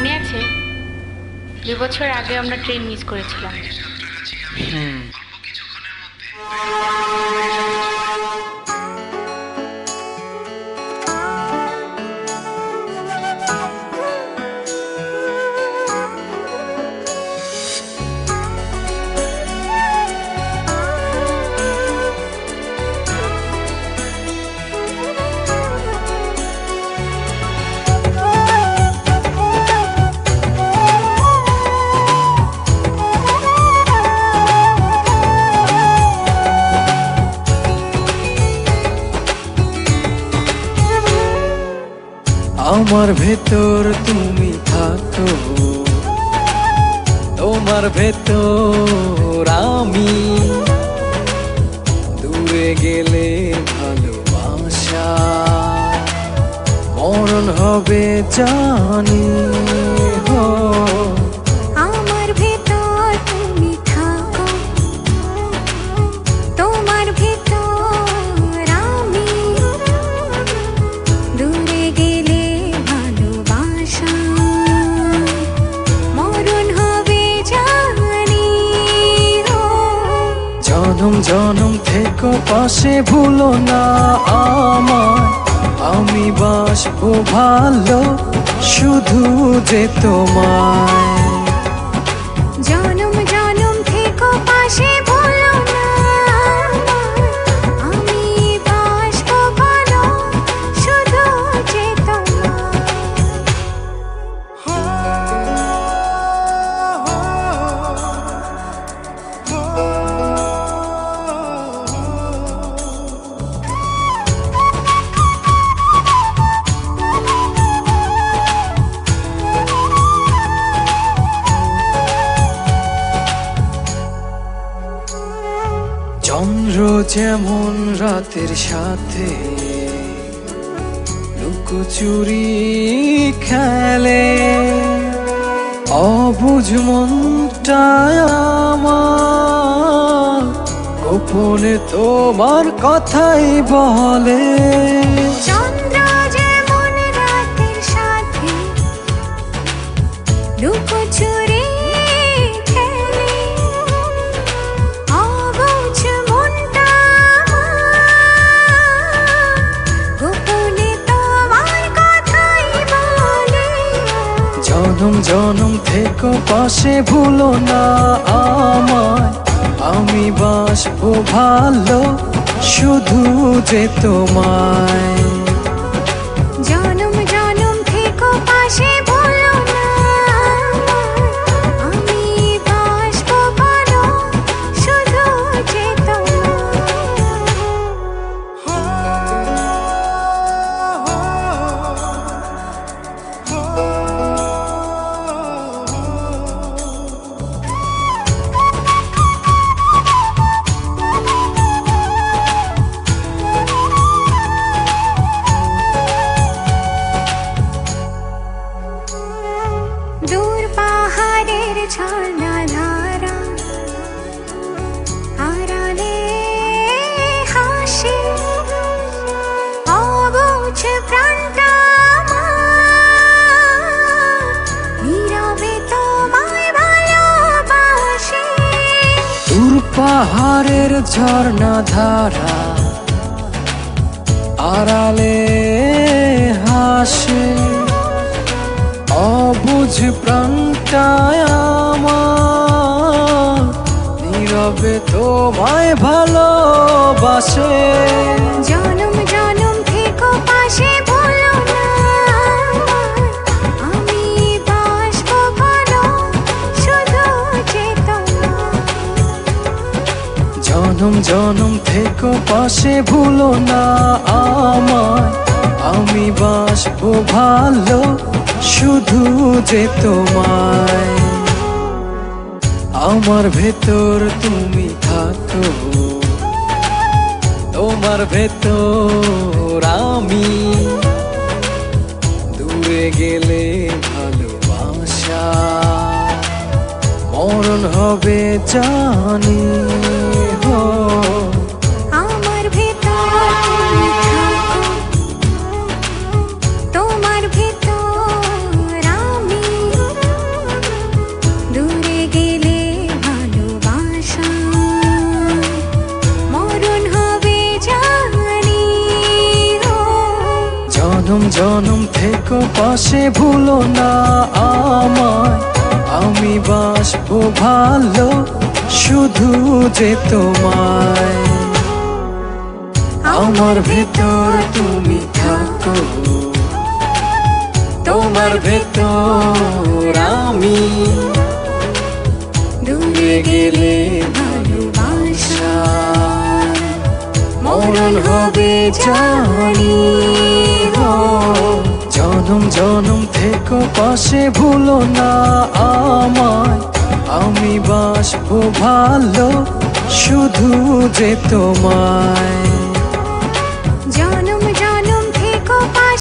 মনে আছে? দু বছর আগে আমরা ট্রেন মিস করেছিলাম। হুম। আমার ভেতর তুমি থাকো। তোমার ভেতর আমি। দূরে গেলে ভালোবাসা মরণ হবে জানি। জনম থেকে পাশে ভুলো না আমার আমি বাসবো ভালো শুধু যে তোমায়। যেমন রাতের সাথে লুকোচুরি খেলে অবুঝ মনটা আমার গোপনে তোমার কথাই বলে। জনম জনম থেকে পাশে ভুলো না আমায়। আমি বাসবো ভালো শুধু যে তোমায়। পাহাড়ের ঝর্ণা ধারা আড়ালে হাসে। অবুঝ প্রাণটায় নীরবে তোমায় ভালোবাসে। জনম জনম থেকে পাশে ভুলো না আমায়। আমি বাসবো ভালো শুধু যে তোমায়। আমার ভেতর তুমি থাকো। তোমার ভেতর আমি। দূরে গেলে ভালোবাসা। মরণ হবে জানি। আমার ভেতর তোমার ভেতর আমি ভালোবাসা হবে জনম থেকে, পাশে ভুলো না আমায়। আমি বাসবো ভালো শুধু যে তোমায়। আমার ভেতর তুমি থাকো। তোমার ভেতর আমি। দূরে গেলে ভালোবাসা। মরণ হবে জানি। জনম জনম থেকে, পাশে ভুলো না আমায়। আমি বাসবো ভালো শুধু যে তোমায়।